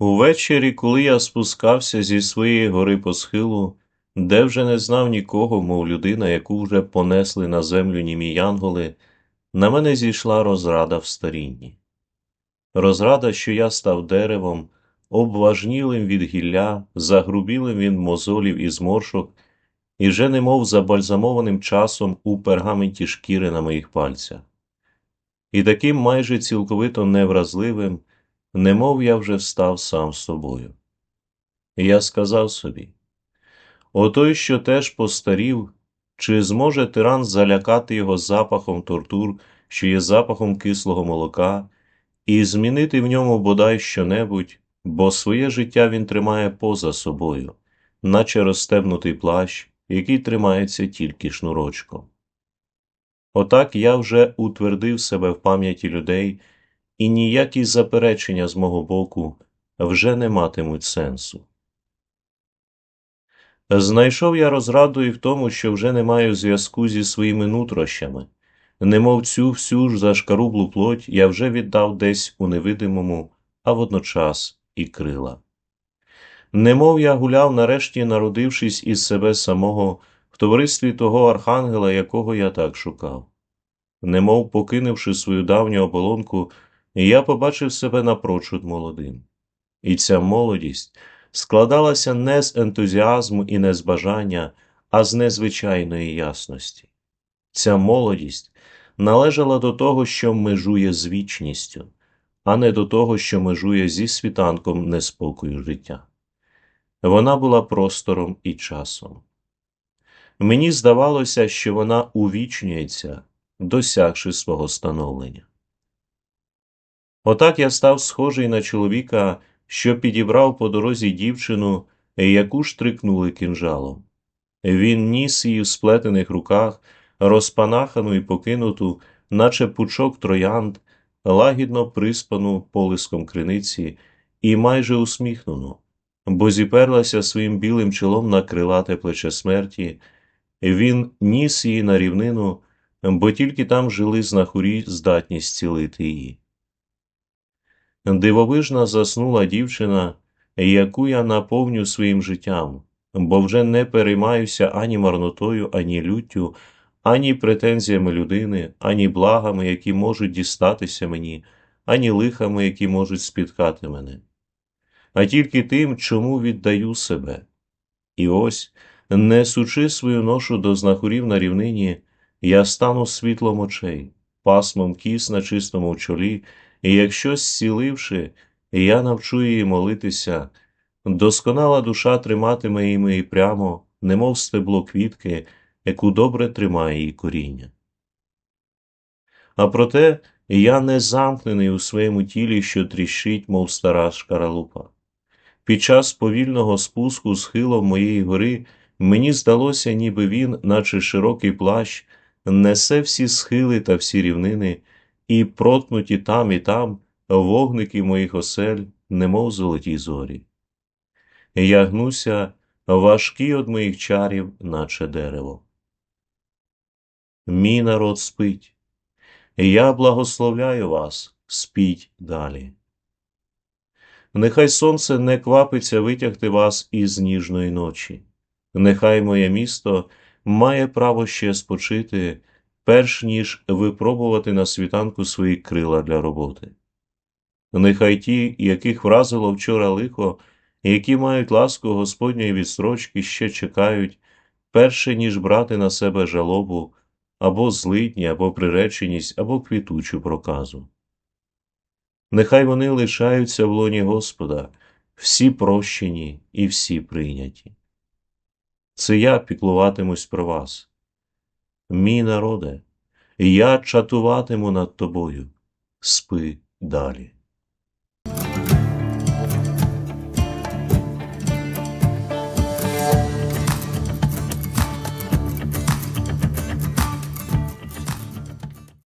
Увечері, коли я спускався зі своєї гори по схилу, де вже не знав нікого, мов людина, яку вже понесли на землю німі янголи, на мене зійшла розрада в старінні. Розрада, що я став деревом, обважнілим від гілля, загрубілим від мозолів і зморшок, і вже немов забальзамованим часом у пергаменті шкіри на моїх пальцях. І таким майже цілковито невразливим, немов я вже став сам собою. І я сказав собі отой, що теж постарів, чи зможе тиран залякати його запахом тортур, що є запахом кислого молока, і змінити в ньому бодай щонебудь, бо своє життя він тримає поза собою, наче розстебнутий плащ, який тримається тільки шнурочком. Отак я вже утвердив себе в пам'яті людей, і ніякі заперечення з мого боку вже не матимуть сенсу. Знайшов я розраду і в тому, що вже не маю зв'язку зі своїми нутрощами, немов цю всю ж зашкарублу плоть я вже віддав десь у невидимому, а водночас і крила. Немов я гуляв, нарешті, народившись із себе самого в товаристві того архангела, якого я так шукав. Немов покинувши свою давню оболонку, я побачив себе напрочуд молодим. І ця молодість складалася не з ентузіазму і не з бажання, а з незвичайної ясності. Ця молодість належала до того, що межує з вічністю, а не до того, що межує зі світанком неспокою життя. Вона була простором і часом. Мені здавалося, що вона увічнюється, досягши свого становлення. Отак я став схожий на чоловіка, що підібрав по дорозі дівчину, яку штрикнули кинжалом. Він ніс її в сплетених руках, розпанахану і покинуту, наче пучок троянд, лагідно приспану полиском криниці і майже усміхнену, бо зіперлася своїм білим чолом на крилате плече смерті. Він ніс її на рівнину, бо тільки там жили знахурі здатні зцілити її. Дивовижна заснула дівчина, яку я наповню своїм життям, бо вже не переймаюся ані марнотою, ані люттю, ані претензіями людини, ані благами, які можуть дістатися мені, ані лихами, які можуть спіткати мене, а тільки тим, чому віддаю себе. І ось, несучи свою ношу до знахурів на рівнині, я стану світлом очей, пасмом кіс на чистому чолі. І якщо, зціливши, я навчу її молитися, досконала душа триматиме її прямо, немов стебло квітки, яку добре тримає її коріння. А проте я не замкнений у своєму тілі, що тріщить, мов стара шкаралупа. Під час повільного спуску схилом моєї гори мені здалося, ніби він, наче широкий плащ, несе всі схили та всі рівнини і проткнуті там і там вогники моїх осель, немов золоті зорі. Я гнуся важкі од моїх чарів, наче дерево. Мій народ спить, я благословляю вас, спіть далі. Нехай сонце не квапиться витягти вас із ніжної ночі, нехай моє місто має право ще спочити перш ніж випробувати на світанку свої крила для роботи. Нехай ті, яких вразило вчора лихо, які мають ласку Господньої відстрочки, ще чекають, перше ніж брати на себе жалобу або злидні, або приреченість, або квітучу проказу. Нехай вони лишаються в лоні Господа, всі прощені і всі прийняті. Це я піклуватимусь про вас. Мій народе, я чатуватиму над тобою, спи далі.